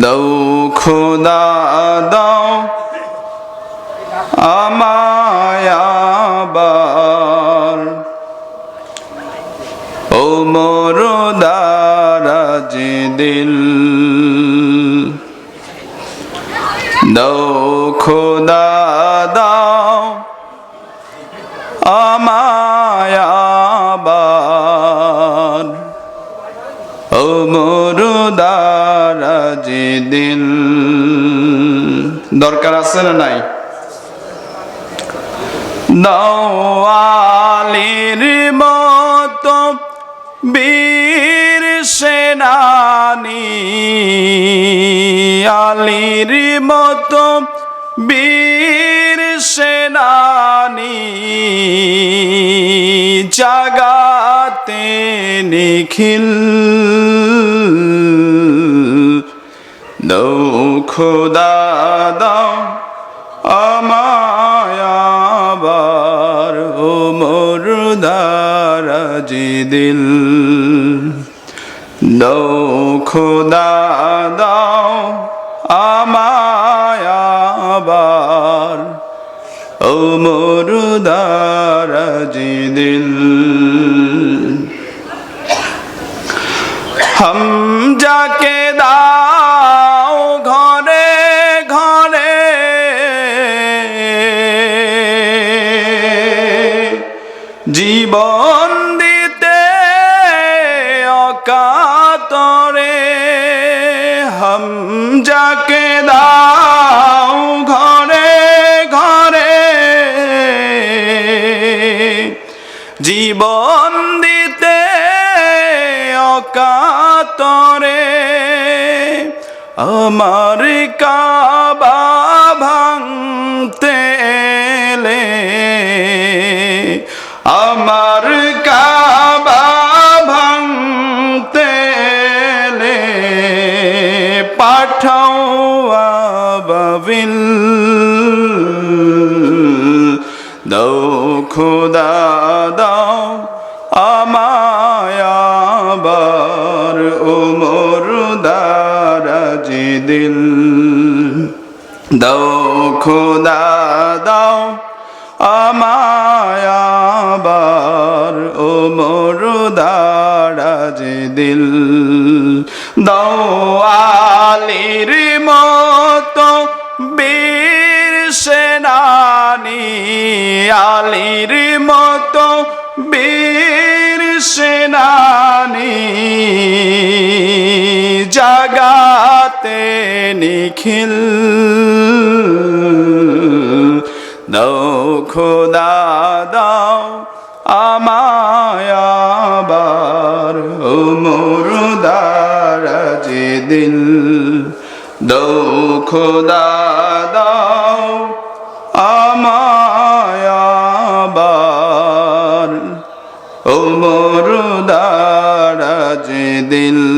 দাও খোদা দাও আমায়াবার ও মোর দিল দৌ খোদা মোর দারাজ দিল দরকার আছে না নাই? নওয়ালির মতো বীর সেনানি, আলির মতো বীর সেনানি, জাগাতে নিখিল দৌ খোদা দাও, আমায় ও মোর দারাজি দিল। দৌ খোদা দাও, আমায় ও মোর দারাজি দিল। हम যাকে জীবন দিতে অকাতরে হম যাকে দাও ঘরে ঘরে। জীবন দিতে অকাতরে আমার কাবা ভাঙতে আবাবিল দৌ খোদা, দাও আমায় আবার ও মোর দারাজি দিল দৌ খোদা, দাও আমায় আবার ও মোর দারাজি দিল দৌ আলির মতো আলির মতো বীর সেনানি জাগাতে নিখিল। দৌ খোদা, দাও আমায় আবার, ও মোর দারাজে দিল। দৌ খোদা, দাও মোর দারাজে দিল